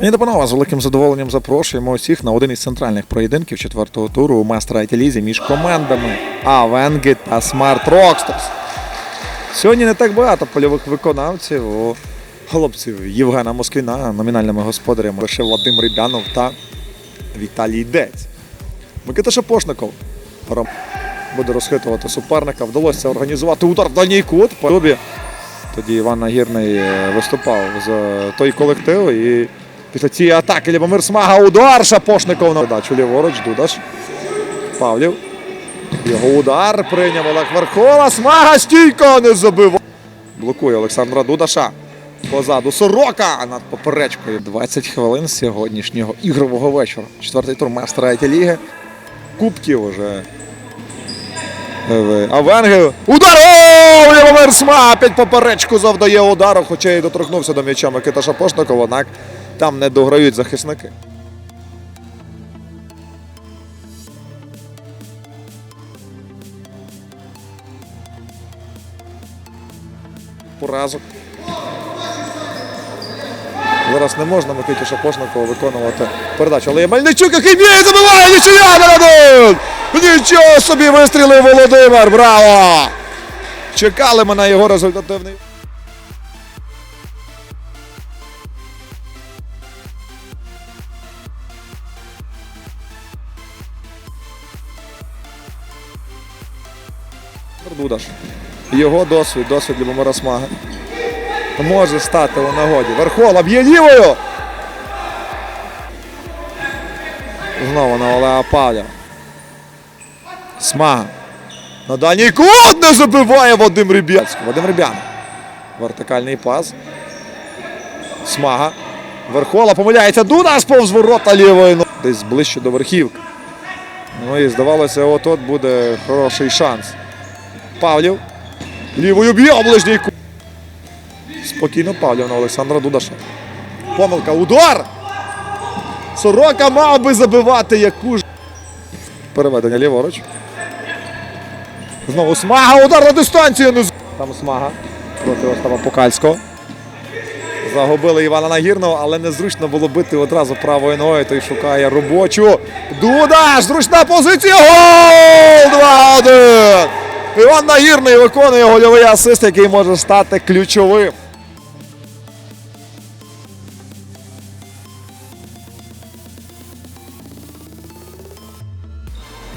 Мені допомагав з великим задоволенням запрошуємо усіх на один із центральних поєдинків четвертого туру у Мастера Лізі між командами Авенги та Смарт Рокстерс. Сьогодні не так багато польових виконавців у хлопців Євгена Москвіна, номінальними господарями лише Вадим Рибянов та Віталій Дець. Микита Шапошников буде розхитувати суперника. Вдалося організувати удар в дальній кут. Тоді Іван Нагірний е, виступав за той колектив. І після цієї атаки Любомир Смага удар Шапошников на передачу ліворуч. Дудаш. Павлів. Його удар прийняв Олег Верхола. Смага стійко не забив. Блокує Олександра Дудаша. Позаду Сорока над поперечкою. 20 хвилин сьогоднішнього ігрового вечора. Четвертий тур майстра IT ліги. Кубків уже. А Венгел. Удар! О! Любомир Сма! Під поперечку завдає удару, хоча й доторкнувся до м'яча Микита Шапошников, однак там не дограють захисники. Поразок. Зараз не можна Микиті Шапошникову виконувати передачу. Але є Мельничук, який б'є і забиває нічия Бородин! Нічого собі вистрілив Володимир! Браво! Чекали ми на його результативний. Дудаш. Його досвід, досвід Любомира Смаги. Може стати у нагоді. Верхола б'є лівою. Знову на Олега Павля. Смага. На дальній кут не забиває Вадим Риб'янський. Вадим Рибян. Вертикальний пас. Смага. Верхола помиляється. Дудаш повз ворота лівої. Десь ближче до верхівки. Ну і здавалося, от-от буде хороший шанс. Павлів. Лівою б'є у ближній. Спокійно Павлів на Олександра Дудаша. Помилка. Удар! Сорока мав би забивати яку ж. Переведення ліворуч. Знову смага. Удар на дистанцію. Не... Там смага проти Остава Покальського. Загубили Івана Нагірного, але незручно було бити одразу правою ногою. Той шукає робочу. Дудаш! Зручна позиція. Гол! 2-1! Іван Нагірний виконує гольовий асист, який може стати ключовим.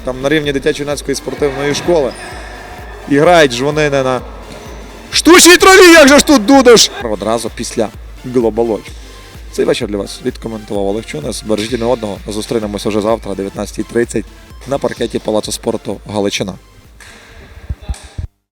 Там на рівні дитячо-юнацької спортивної школи. І грають ж вони не на штучній траві, як же ж тут дудаш! Одразу після глобалоч. Цей вечір для вас відкоментував Олег Чунес. Бережіть не одного. Зустрінемося вже завтра о 19.30 на паркеті Палацу спорту Галичина.